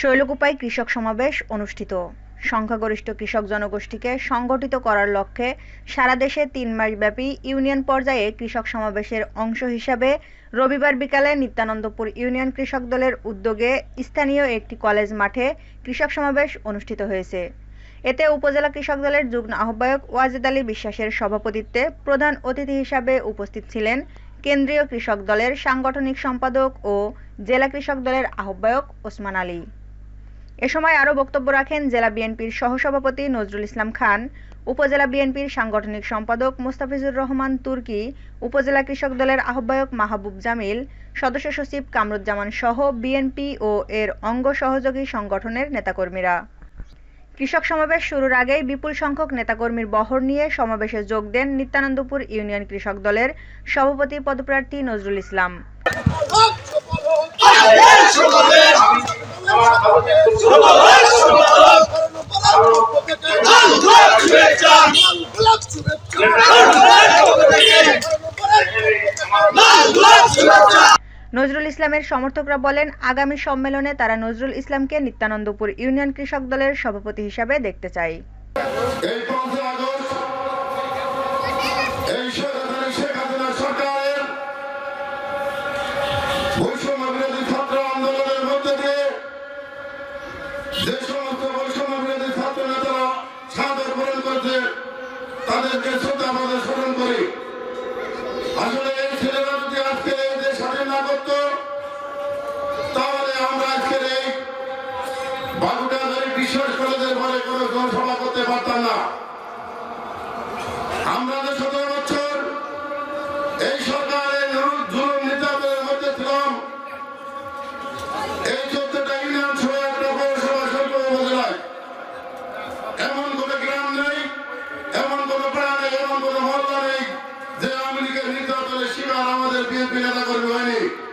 শৈলকুপায় কৃষক সমাবেশ অনুষ্ঠিত। সংখ্যাগরিষ্ঠ কৃষক জনগোষ্ঠীকে সংগঠিত করার লক্ষ্যে সারা দেশে তিন মাসব্যাপী ইউনিয়ন পর্যায়ে কৃষক সমাবেশের অংশ হিসাবে রবিবার বিকালে নিত্যানন্দপুর ইউনিয়ন কৃষক দলের উদ্যোগে স্থানীয় একটি কলেজ মাঠে কৃষক সমাবেশ অনুষ্ঠিত হয়েছে। এতে উপজেলা কৃষক দলের যুগ্ম আহ্বায়ক ওয়াজেদ আলী বিশ্বাসের সভাপতিত্বে প্রধান অতিথি হিসাবে উপস্থিত ছিলেন কেন্দ্রীয় কৃষক দলের সাংগঠনিক সম্পাদক ও জেলা কৃষক দলের আহ্বায়ক ওসমান আলী। এ সময় আরও বক্তব্য রাখেন জেলা বিএনপির সহসভাপতি নজরুল ইসলাম খান, উপজেলা বিএনপির সাংগঠনিক সম্পাদক মোস্তাফিজুর রহমান তুর্কি, উপজেলা কৃষক দলের আহ্বায়ক মাহবুব জামিল, সদস্য সচিব কামরুজ্জামান সহ বিএনপি ও এর অঙ্গ সহযোগী সংগঠনের নেতাকর্মীরা। কৃষক সমাবেশ শুরুর আগেই বিপুল সংখ্যক নেতাকর্মীর বহর নিয়ে সমাবেশে যোগ দেন নিত্যানন্দপুর ইউনিয়ন কৃষক দলের সভাপতি পদপ্রার্থী নজরুল ইসলাম। নজরুল ইসলামের সমর্থকরা বলেন, আগামী সম্মেলনে তারা নজরুল ইসলামকে নিত্যানন্দপুর ইউনিয়ন কৃষক দলের সভাপতি হিসাবে দেখতে চাই বৈষম্য বিরোধী ছাত্র আন্দোলনের মধ্যে দিয়ে যে সমস্ত বৈষম্য বিরোধী ছাত্র নেতারা সাদর পূরণ তাদেরকে শ্রদ্ধা প্রদর্শন করি। আসলে এই ছেলেরা যদি আজকে এই দেশ না করতো, তাহলে আমরা আজকের এই বাবুটাদারি বিশ্বাস কলেজের পরে কোনো জনসভা করতে পারতাম না। আমরা যে সতেরো বছর এই সরকারের pie en pelota con